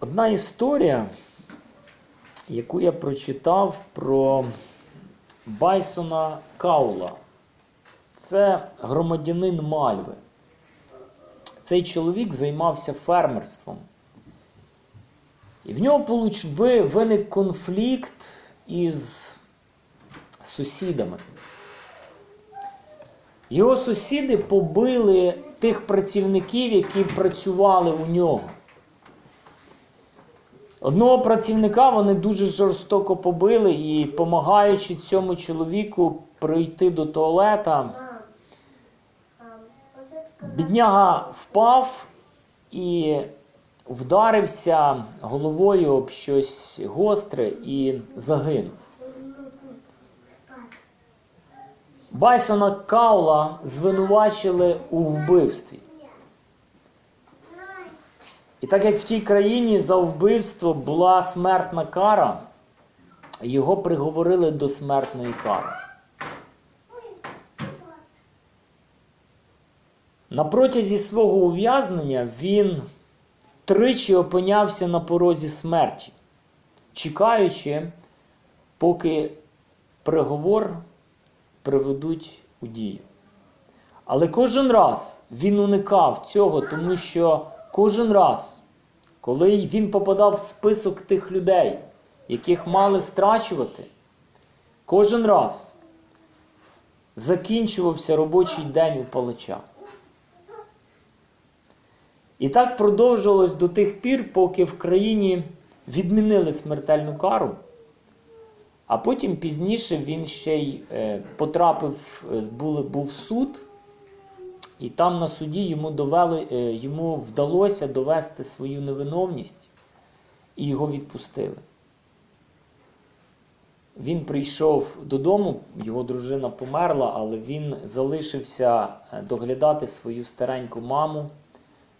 Одна історія, яку я прочитав про Байсона Каула. Це громадянин Мальви. Цей чоловік займався фермерством. І в нього виник конфлікт із сусідами. Його сусіди побили тих працівників, які працювали у нього. Одного працівника вони дуже жорстоко побили і, допомагаючи цьому чоловіку пройти до туалета, бідняга впав і вдарився головою об щось гостре і загинув. Байсона Каула звинувачили у вбивстві. І так як в тій країні за вбивство була смертна кара, його приговорили до смертної кари. На протязі свого ув'язнення він тричі опинявся на порозі смерті, чекаючи, поки приговор приведуть у дію. Але кожен раз він уникав цього, тому що кожен раз, коли він попадав в список тих людей, яких мали страчувати, кожен раз закінчувався робочий день у палача. І так продовжувалось до тих пір, поки в країні відмінили смертельну кару. А потім пізніше він ще й е, потрапив, е, був суд, і там на суді йому, довели, е, йому вдалося довести свою невиновність, і його відпустили. Він прийшов додому, його дружина померла, але він залишився е, доглядати свою стареньку маму,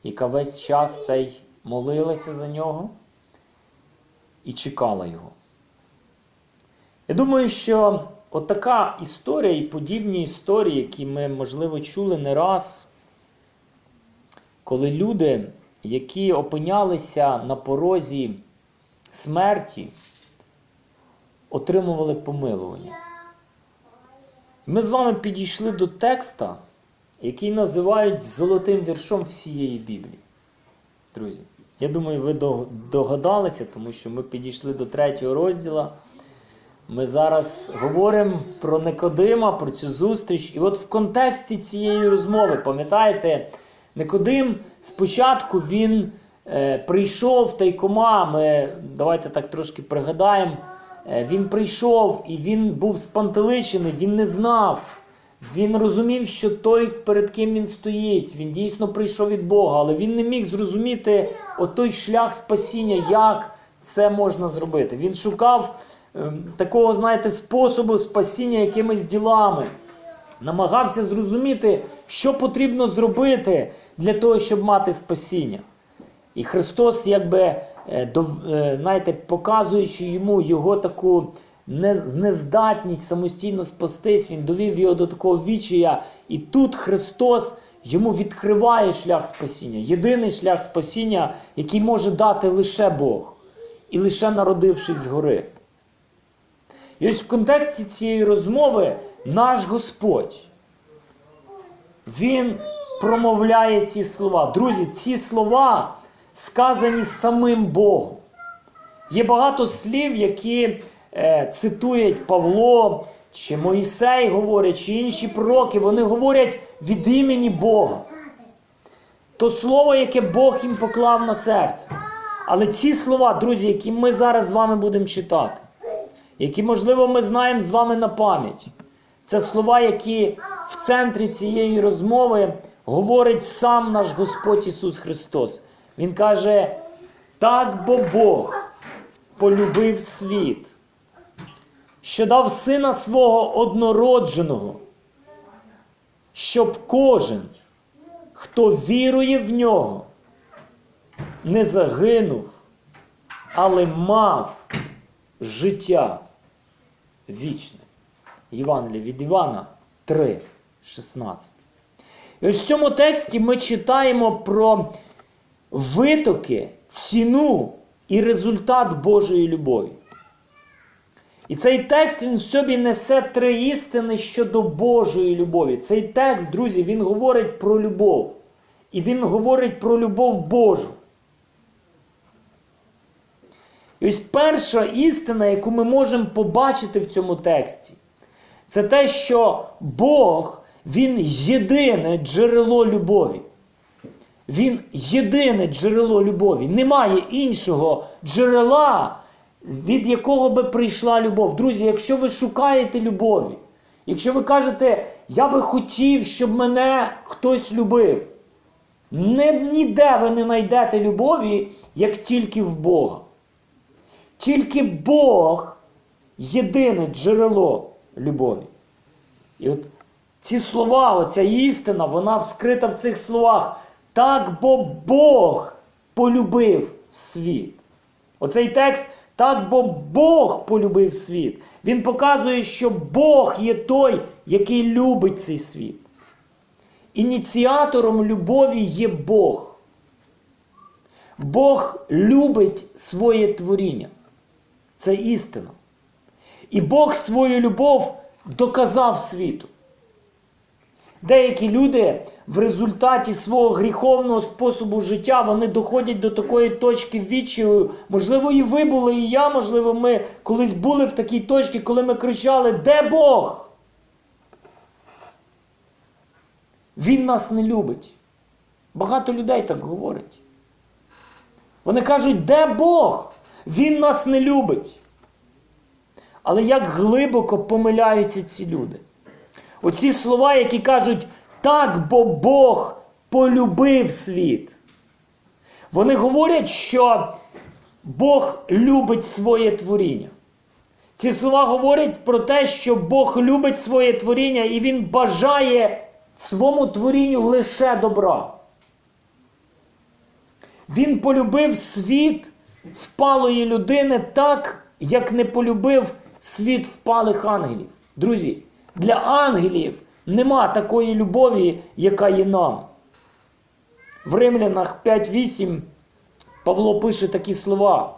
яка весь час цей молилася за нього і чекала його. Я думаю, що отака історія і подібні історії, які ми, можливо, чули не раз, коли люди, які опинялися на порозі смерті, отримували помилування. Ми з вами підійшли до текста, який називають золотим віршом всієї Біблії. Друзі, я думаю, ви догадалися, тому що ми підійшли до третього розділу. Ми зараз говоримо про Никодима, про цю зустріч. І от в контексті цієї розмови, пам'ятаєте, Никодим спочатку він е, прийшов тайкома. Ми давайте так трошки пригадаємо. Е, він прийшов і він був спантеличений, він не знав. Він розумів, що той, перед ким він стоїть, він дійсно прийшов від Бога, але він не міг зрозуміти отой шлях спасіння, як це можна зробити. Він шукав такого, знаєте, способу спасіння якимись ділами. Намагався зрозуміти, що потрібно зробити для того, щоб мати спасіння. І Христос, якби, е, е, знаєте, показуючи йому його таку нездатність самостійно спастись, він довів його до такого вічія. І тут Христос йому відкриває шлях спасіння. Єдиний шлях спасіння, який може дати лише Бог, і лише народившись згори. І ось в контексті цієї розмови наш Господь, Він промовляє ці слова. Друзі, ці слова сказані самим Богом. Є багато слів, які е, цитують Павло, чи Моїсей говорять, чи інші пророки, вони говорять від імені Бога. То слово, яке Бог їм поклав на серце. Але ці слова, друзі, які ми зараз з вами будемо читати, які, можливо, ми знаємо з вами на пам'ять, це слова, які в центрі цієї розмови говорить сам наш Господь Ісус Христос. Він каже: так бо Бог полюбив світ, що дав сина свого однородженого, щоб кожен, хто вірує в нього, не загинув, але мав життя вічне. Євангелія від Івана 3, 16. І ось в цьому тексті ми читаємо про витоки, ціну і результат Божої любові. І цей текст він в собі несе три істини щодо Божої любові. Цей текст, друзі, він говорить про любов. І він говорить про любов Божу. І ось перша істина, яку ми можемо побачити в цьому тексті, це те, що Бог, Він єдине джерело любові. Він єдине джерело любові. Немає іншого джерела, від якого би прийшла любов. Друзі, якщо ви шукаєте любові, якщо ви кажете, я би хотів, щоб мене хтось любив, ніде ви не знайдете любові, як тільки в Бога. Тільки Бог єдине джерело любові. І от ці слова, оця істина, вона вскрита в цих словах. Так бо Бог полюбив світ. Оцей текст так бо Бог полюбив світ. Він показує, що Бог є той, який любить цей світ. Ініціатором любові є Бог. Бог любить своє творіння. Це істина. І Бог свою любов доказав світу. Деякі люди в результаті свого гріховного способу життя вони доходять до такої точки відчаю. Можливо, і ви були, і я, можливо, ми колись були в такій точці, коли ми кричали: Де Бог? Він нас не любить. Багато людей так говорять. Вони кажуть, де Бог? Він нас не любить. Але як глибоко помиляються ці люди. Оці слова, які кажуть, так, бо Бог полюбив світ. Вони говорять, що Бог любить своє творіння. Ці слова говорять про те, що Бог любить своє творіння і Він бажає своєму творінню лише добра. Він полюбив світ впалої людини так, як не полюбив світ впалих ангелів. Друзі, для ангелів нема такої любові, яка є нам. В Римлянах 5.8 Павло пише такі слова.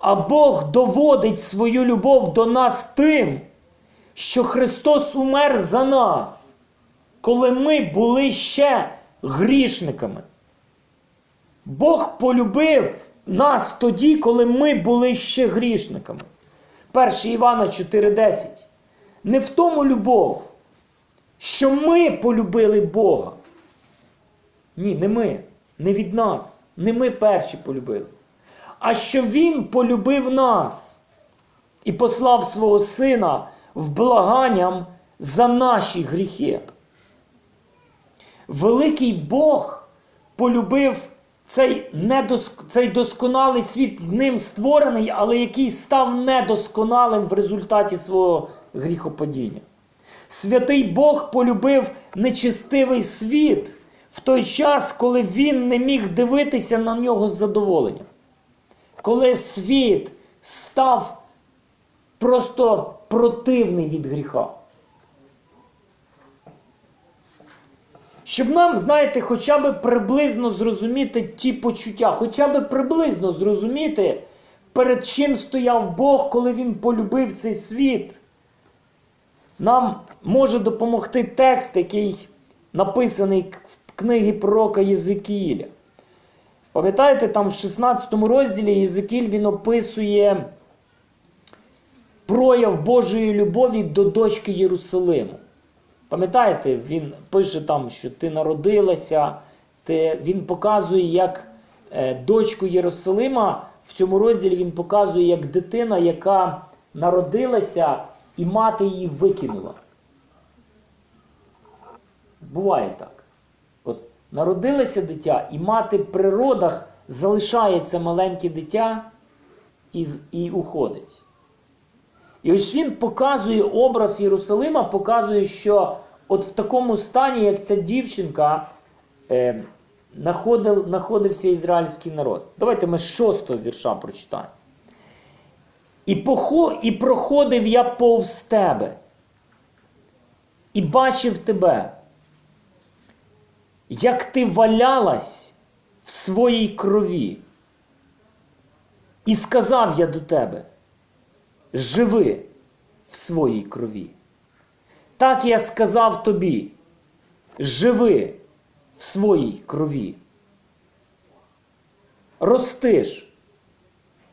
А Бог доводить свою любов до нас тим, що Христос умер за нас, коли ми були ще грішниками. Бог полюбив нас тоді, коли ми були ще грішниками. 1 Івана 4:10. Не в тому любов, що ми полюбили Бога. Ні, не ми, не від нас. Не ми перші полюбили. А що Він полюбив нас і послав свого Сина в благанням за наші гріхи. Великий Бог полюбив цей, недоск... цей досконалий світ з ним створений, але який став недосконалим в результаті свого гріхопадіння. Святий Бог полюбив нечистивий світ в той час, коли він не міг дивитися на нього з задоволенням. Коли світ став просто противний від гріха. Щоб нам, знаєте, хоча б приблизно зрозуміти ті почуття, хоча б приблизно зрозуміти, перед чим стояв Бог, коли Він полюбив цей світ. Нам може допомогти текст, який написаний в книгі пророка Єзикіїля. Пам'ятаєте, там в 16 розділі Єзикіль він описує прояв Божої любові до дочки Єрусалиму. Пам'ятаєте, він пише там, що ти народилася, ти, він показує, як е, дочку Єрусалима в цьому розділі він показує як дитина, яка народилася і мати її викинула. Буває так. От Народилося дитя, і мати при родах залишається маленьке дитя і, і уходить. І ось він показує образ Єрусалима, показує, що от в такому стані, як ця дівчинка, е, находив, знаходився ізраїльський народ. Давайте ми шостого вірша прочитаємо. І, похо, і проходив я повз тебе, і бачив тебе, як ти валялась в своїй крові. І сказав я до тебе: живи в своїй крові. Так я сказав тобі, живи в своїй крові. Ростиш,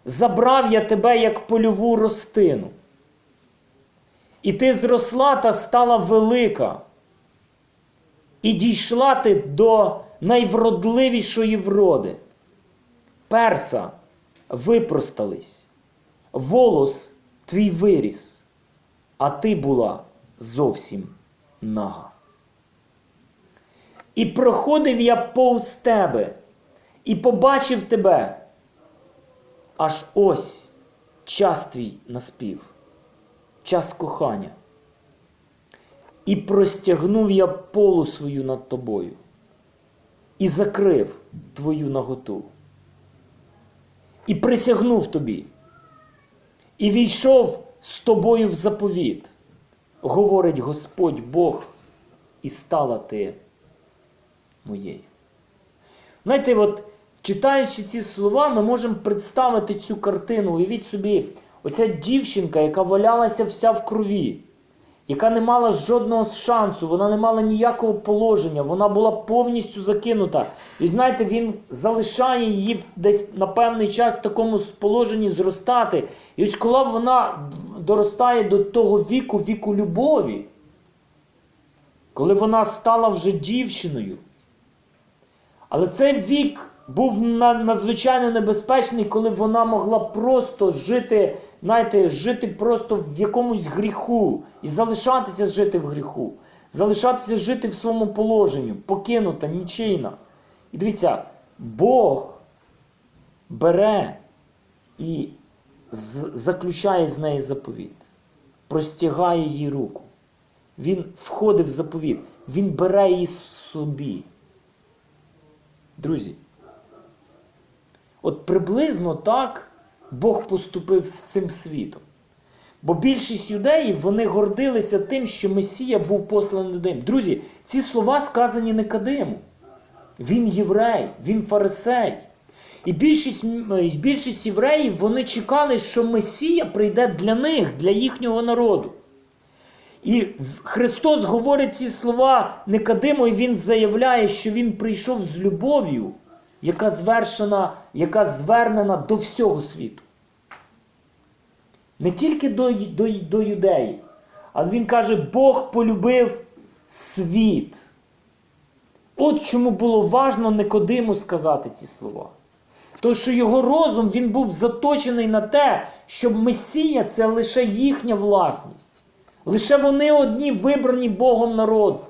забрав я тебе як польову ростину. І ти зросла та стала велика, і дійшла ти до найвродливішої вроди. Перса випростались, волос твій виріс, а ти була зовсім нага. І проходив я повз тебе, і побачив тебе, аж ось час твій наспів, час кохання. І простягнув я полу свою над тобою, і закрив твою наготу, і присягнув тобі, і війшов з тобою в заповіт, говорить Господь Бог, і стала ти моєю. Знаєте, от читаючи ці слова, ми можемо представити цю картину. Уявіть собі, оця дівчинка, яка валялася вся в крові, яка не мала жодного шансу, вона не мала ніякого положення, вона була повністю закинута. І знаєте, він залишає її десь на певний час в такому положенні зростати. І ось коли вона доростає до того віку, віку любові, коли вона стала вже дівчиною. Але цей вік був надзвичайно небезпечний, коли вона могла просто жити, знаєте, жити просто в якомусь гріху і залишатися жити в гріху, залишатися жити в своєму положенні, покинута, нічийна. І дивіться, Бог бере і заключає з неї заповіт, простягає їй руку. Він входить в заповіт, він бере її собі. Друзі, от приблизно так Бог поступив з цим світом. Бо більшість юдеїв вони гордилися тим, що Месія був посланий до них. Друзі, ці слова сказані Никодиму. Він єврей, він фарисей. І більшість, е, більшість євреїв вони чекали, що Месія прийде для них, для їхнього народу. І Христос говорить ці слова Никодиму, і Він заявляє, що Він прийшов з любов'ю, яка звершена, яка звернена до всього світу. Не тільки до, до, до юдеїв, але Він каже, Бог полюбив світ. От чому було важно Никодиму сказати ці слова. Тому що його розум він був заточений на те, щоб Месія це лише їхня власність. Лише вони одні вибрані Богом народ.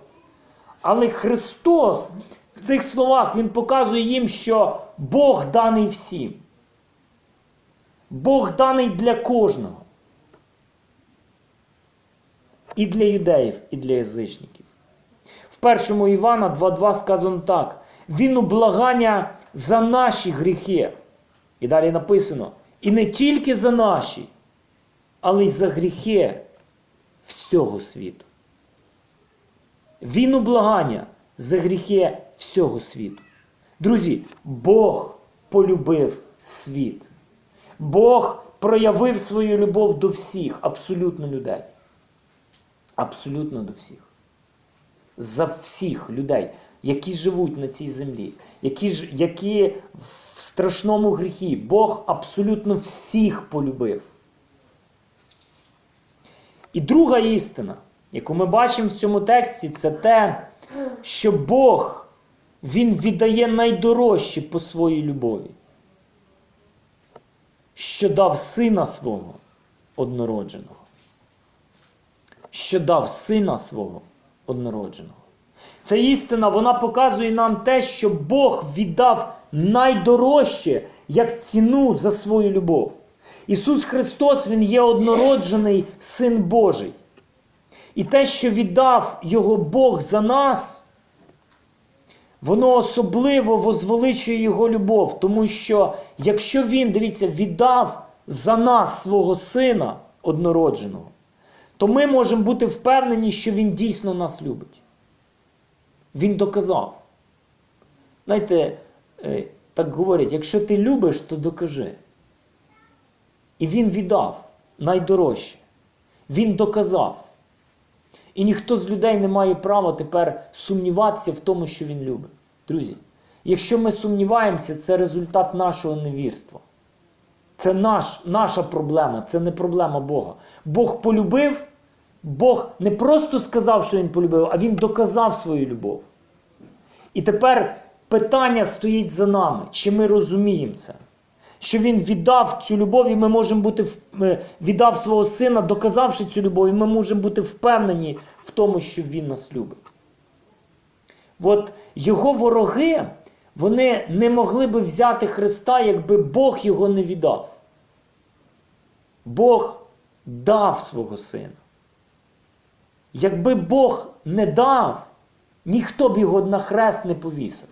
Але Христос в цих словах Він показує їм, що Бог даний всім. Бог даний для кожного. І для юдеїв, і для язичників. В першому Івана 2.2 сказано так: Він у благання за наші гріхи. І далі написано: і не тільки за наші, але й за гріхи всього світу. Він у благання за гріхи всього світу. Друзі, Бог полюбив світ. Бог проявив свою любов до всіх, абсолютно людей. Абсолютно до всіх. За всіх людей, які живуть на цій землі, які, ж, які в страшному гріхі. Бог абсолютно всіх полюбив. І друга істина, яку ми бачимо в цьому тексті, це те, що Бог Він віддає найдорожче по своїй любові, що дав сина свого однородженого. Що дав сина свого однородженого. Ця істина вона показує нам те, що Бог віддав найдорожче як ціну за свою любов. Ісус Христос, Він є однороджений Син Божий. І те, що віддав Його Бог за нас, воно особливо возвеличує Його любов, тому що якщо Він, дивіться, віддав за нас свого Сина однородженого, то ми можемо бути впевнені, що Він дійсно нас любить. Він доказав. Знаєте, е, так говорять, якщо ти любиш, то докажи. І він віддав найдорожче. Він доказав. І ніхто з людей не має права тепер сумніватися в тому, що він любить. Друзі, якщо ми сумніваємося, це результат нашого невірства. Це наш, наша проблема, це не проблема Бога. Бог полюбив, Бог не просто сказав, що Він полюбив, а Він доказав свою любов. І тепер питання стоїть за нами, чи ми розуміємо це. Що він віддав цю любов, і ми можемо бути е, віддав свого сина, доказавши цю любов, і ми можемо бути впевнені в тому, що він нас любить. От його вороги, вони не могли би взяти Христа, якби Бог його не віддав. Бог дав свого сина. Якби Бог не дав, ніхто б його на хрест не повісив.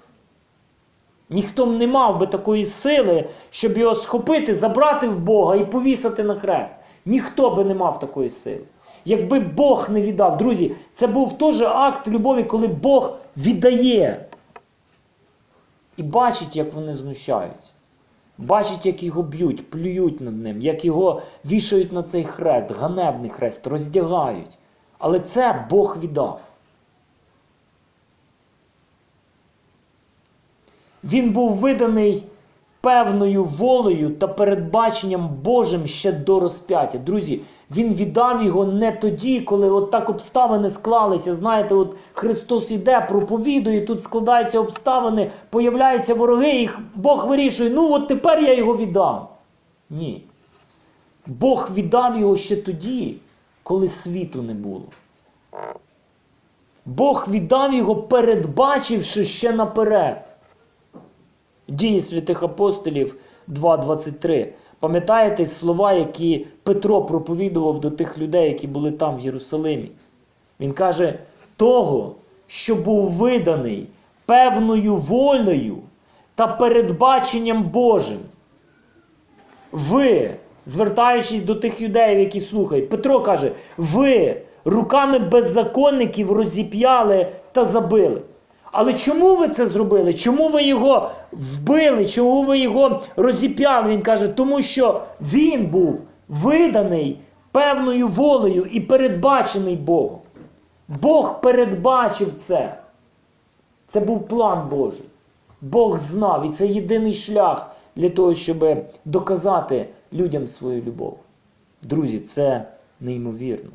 Ніхто не мав би такої сили, щоб його схопити, забрати в Бога і повісити на хрест. Ніхто би не мав такої сили. Якби Бог не віддав, друзі, це був теж акт любові, коли Бог віддає. І бачить, як вони знущаються. Бачить, як його б'ють, плюють над ним, як його вішають на цей хрест, ганебний хрест, роздягають. Але це Бог віддав. Він був виданий певною волею та передбаченням Божим ще до розп'яття. Друзі, він віддав його не тоді, коли от так обставини склалися. Знаєте, от Христос іде, проповідує, тут складаються обставини, появляються вороги, і Бог вирішує, ну от тепер я його віддам. Ні. Бог віддав його ще тоді, коли світу не було. Бог віддав його, передбачивши ще наперед. Дії святих апостолів 2.23. Пам'ятаєте слова, які Петро проповідував до тих людей, які були там в Єрусалимі? Він каже: того, що був виданий певною волею та передбаченням Божим. Ви, звертаючись до тих юдеїв, які слухають, Петро каже: ви руками беззаконників розіп'яли та забили. Але чому ви це зробили? Чому ви його вбили? Чому ви його розіп'яли? Він каже, тому що він був виданий певною волею і передбачений Богом. Бог передбачив це. Це був план Божий. Бог знав, і це єдиний шлях для того, щоб доказати людям свою любов. Друзі, це неймовірно.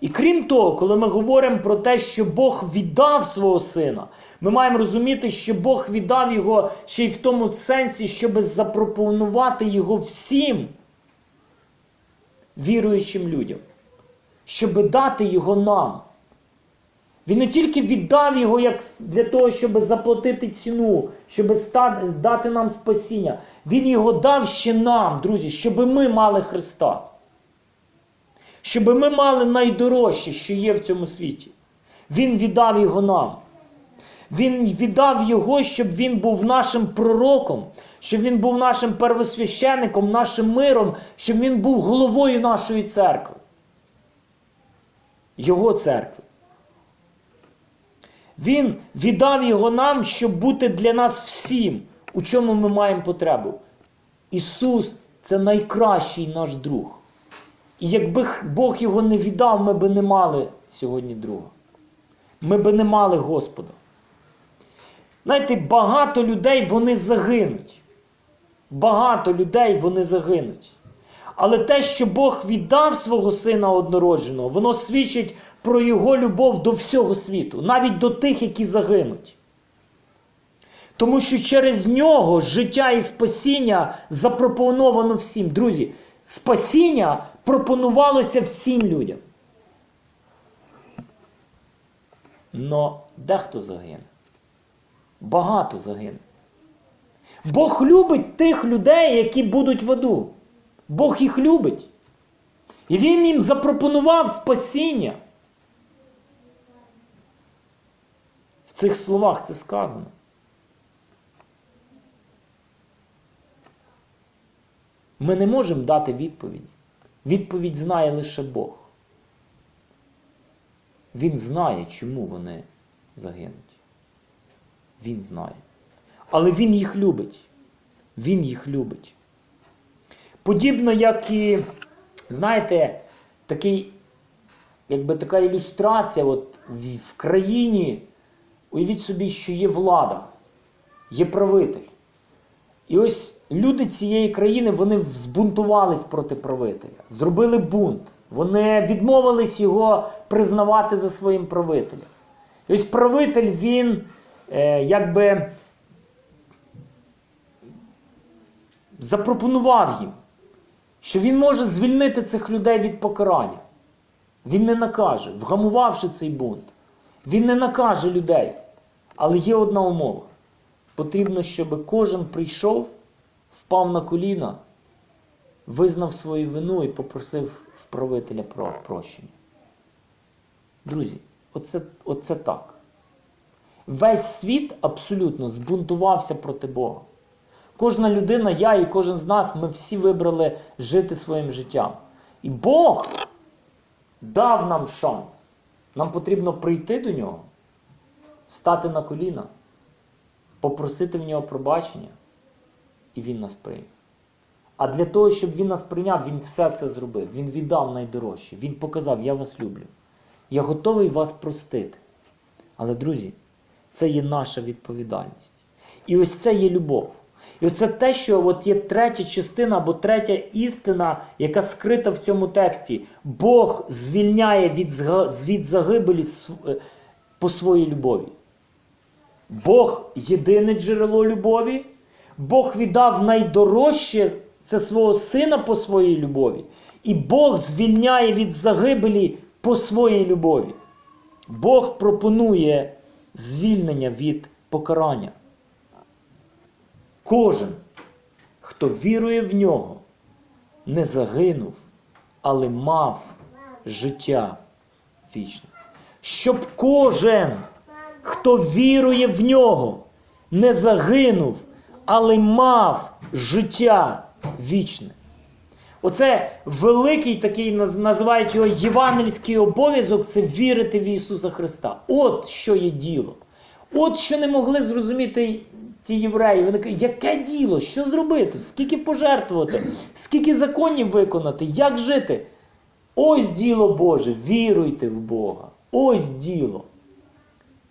І крім того, коли ми говоримо про те, що Бог віддав свого сина, ми маємо розуміти, що Бог віддав його ще й в тому сенсі, щоб запропонувати його всім віруючим людям, щоб дати його нам. Він не тільки віддав його як для того, щоб заплатити ціну, щоб дати нам спасіння. Він його дав ще нам, друзі, щоб ми мали Христа. Щоб ми мали найдорожче, що є в цьому світі. Він віддав його нам. Він віддав його, щоб він був нашим пророком, щоб він був нашим первосвященником, нашим миром, щоб він був головою нашої церкви. Його церкви. Він віддав його нам, щоб бути для нас всім, у чому ми маємо потребу. Ісус це найкращий наш друг. І якби Бог його не віддав, ми би не мали сьогодні друга. Ми би не мали Господа. Знаєте, багато людей вони загинуть. Багато людей вони загинуть. Але те, що Бог віддав свого сина однородженого, воно свідчить про його любов до всього світу, навіть до тих, які загинуть. Тому що через нього життя і спасіння запропоновано всім. Друзі, спасіння пропонувалося всім людям. Но дехто загине. Багато загине. Бог любить тих людей, які будуть в аду. Бог їх любить. І Він їм запропонував спасіння. В цих словах це сказано. Ми не можемо дати відповіді. Відповідь знає лише Бог. Він знає, чому вони загинуть. Він знає. Але Він їх любить. Він їх любить. Подібно, як і, знаєте, такий, якби така ілюстрація от в, країні, уявіть собі, що є влада, є правитель. І ось люди цієї країни вони збунтувались проти правителя, зробили бунт. Вони відмовились його признавати за своїм правителем. І ось правитель він е, якби запропонував їм, що він може звільнити цих людей від покарання. Він не накаже, вгамувавши цей бунт. Він не накаже людей. Але є одна умова. Потрібно, щоб кожен прийшов, впав на коліна, визнав свою вину і попросив в правителя про прощення. Друзі, оце, оце так. Весь світ абсолютно збунтувався проти Бога. Кожна людина, я і кожен з нас, ми всі вибрали жити своїм життям. І Бог дав нам шанс. Нам потрібно прийти до нього, стати на коліна, попросити в нього пробачення, і Він нас прийме. А для того, щоб він нас прийняв, він все це зробив. Він віддав найдорожче. Він показав, я вас люблю. Я готовий вас простити. Але, друзі, це є наша відповідальність. І ось це є любов. І оце те, що от є третя частина або третя істина, яка скрита в цьому тексті. Бог звільняє від, загибелі е, по своїй любові. Бог єдине джерело любові. Бог віддав найдорожче це свого сина по своїй любові. І Бог звільняє від загибелі по своїй любові. Бог пропонує звільнення від покарання. Кожен, хто вірує в нього, не загинув, але мав життя вічне. Щоб кожен, хто вірує в нього, не загинув, але мав життя вічне. Оце великий такий, наз- називають його євангельський обов'язок це вірити в Ісуса Христа. От що є діло. От що не могли зрозуміти ці євреї. Вони кажуть, яке діло? Що зробити? Скільки пожертвувати? Скільки законів виконати? Як жити? Ось діло Боже, віруйте в Бога. Ось діло.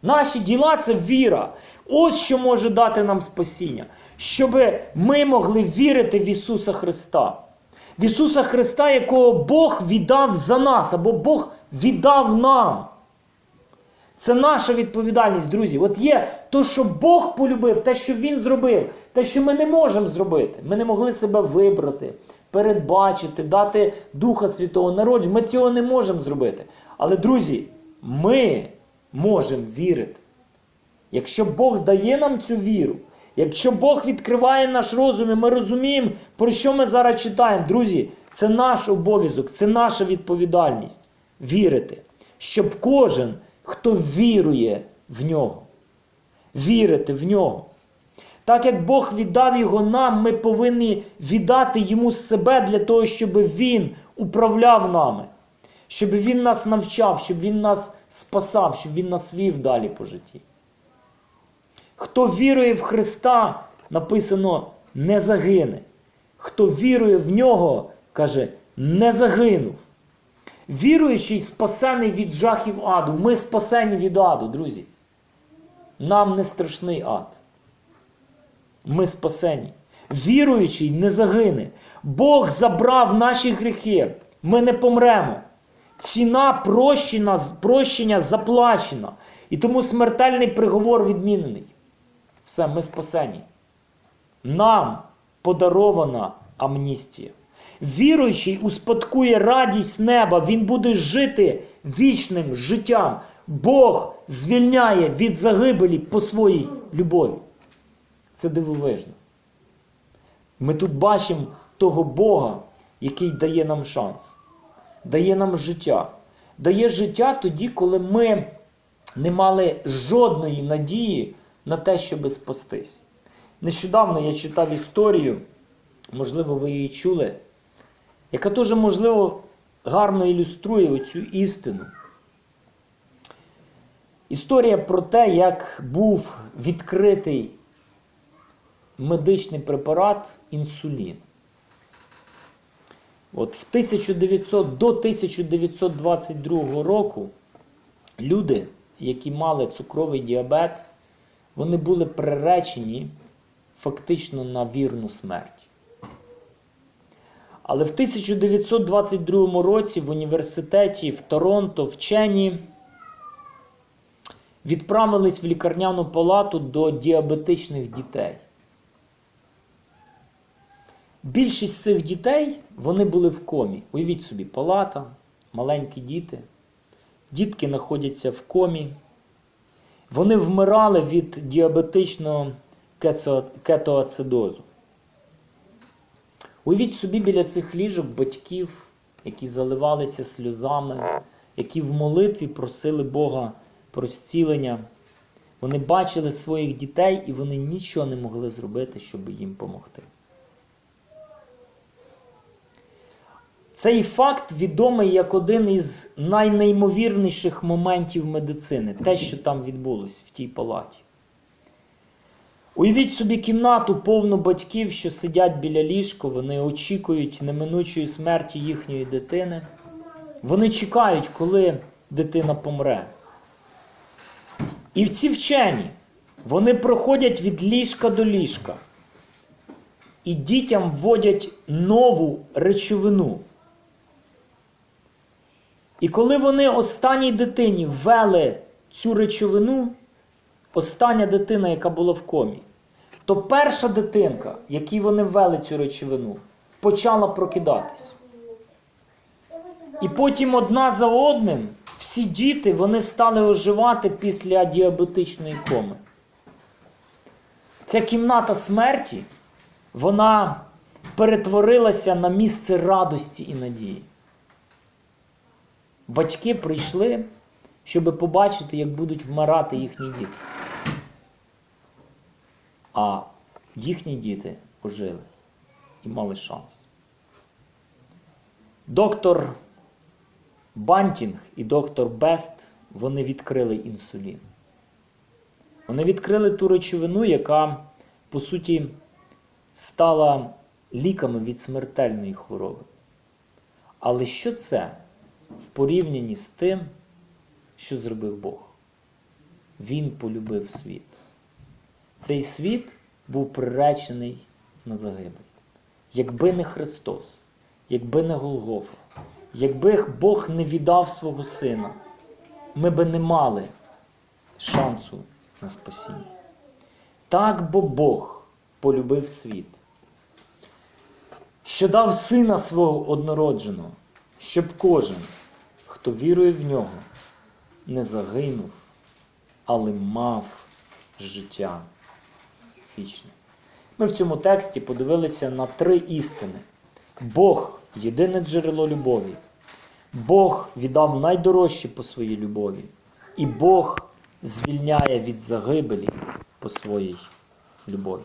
Наші діла це віра. Ось що може дати нам спасіння. Щоб ми могли вірити в Ісуса Христа. В Ісуса Христа, якого Бог віддав за нас, або Бог віддав нам. Це наша відповідальність, друзі. От є то, що Бог полюбив, те, що Він зробив, те, що ми не можемо зробити. Ми не могли себе вибрати, передбачити, дати Духа Святого народження. Ми цього не можемо зробити. Але, друзі, ми можемо вірити. Якщо Бог дає нам цю віру, якщо Бог відкриває наш розум, і ми розуміємо, про що ми зараз читаємо, друзі, це наш обов'язок, це наша відповідальність вірити, щоб кожен, хто вірує в нього, вірити в нього. Так як Бог віддав його нам, ми повинні віддати йому себе для того, щоб він управляв нами, щоб він нас навчав, щоб він нас спасав, щоб він нас вів далі по житті. Хто вірує в Христа, написано, не загине. Хто вірує в нього, каже, не загинув. Віруючий спасений від жахів аду. Ми спасені від аду, друзі. Нам не страшний ад. Ми спасені. Віруючий не загине. Бог забрав наші гріхи. Ми не помремо. Ціна прощення, прощення заплачена. І тому смертельний приговор відмінений. Все, ми спасені. Нам подарована амністія. Віруючий успадкує радість неба, він буде жити вічним життям. Бог звільняє від загибелі по своїй любові. Це дивовижно. Ми тут бачимо того Бога, який дає нам шанс, дає нам життя. Дає життя тоді, коли ми не мали жодної надії на те, щоб спастись. Нещодавно я читав історію, можливо, ви її чули, яка теж, можливо, гарно ілюструє оцю істину. Історія про те, як був відкритий медичний препарат інсулін. От в 1900 до 1922 року люди, які мали цукровий діабет, вони були приречені фактично на вірну смерть. Але в 1922 році в університеті в Торонто вчені відправились в лікарняну палату до діабетичних дітей. Більшість цих дітей вони були в комі. Уявіть собі, палата, маленькі діти. Дітки знаходяться в комі. Вони вмирали від діабетичного кетоацидозу. Уявіть собі біля цих ліжок батьків, які заливалися сльозами, які в молитві просили Бога про зцілення. Вони бачили своїх дітей і вони нічого не могли зробити, щоб їм допомогти. Цей факт відомий як один із найнеймовірніших моментів медицини, те, що там відбулось в тій палаті. Уявіть собі кімнату повну батьків, що сидять біля ліжка, вони очікують неминучої смерті їхньої дитини. Вони чекають, коли дитина помре. І в ці вчені вони проходять від ліжка до ліжка. І дітям вводять нову речовину. І коли вони останній дитині ввели цю речовину, остання дитина, яка була в комі, то перша дитинка, якій вони ввели цю речовину, почала прокидатись. І потім одна за одним всі діти вони стали оживати після діабетичної коми. Ця кімната смерті, вона перетворилася на місце радості і надії. Батьки прийшли, щоб побачити, як будуть вмирати їхні діти. А їхні діти ожили і мали шанс. Доктор Бантінг і доктор Бест вони відкрили інсулін. Вони відкрили ту речовину, яка, по суті, стала ліками від смертельної хвороби. Але що це в порівнянні з тим, що зробив Бог? Він полюбив світ. Цей світ був приречений на загибель. Якби не Христос, якби не Голгофа, якби Бог не віддав свого Сина, ми би не мали шансу на спасіння. Так бо Бог полюбив світ, що дав Сина свого однородженого, щоб кожен, хто вірує в нього, не загинув, але мав життя вічне. Ми в цьому тексті подивилися на три істини. Бог єдине джерело любові. Бог віддав найдорожче по своїй любові. І Бог звільняє від загибелі по своїй любові.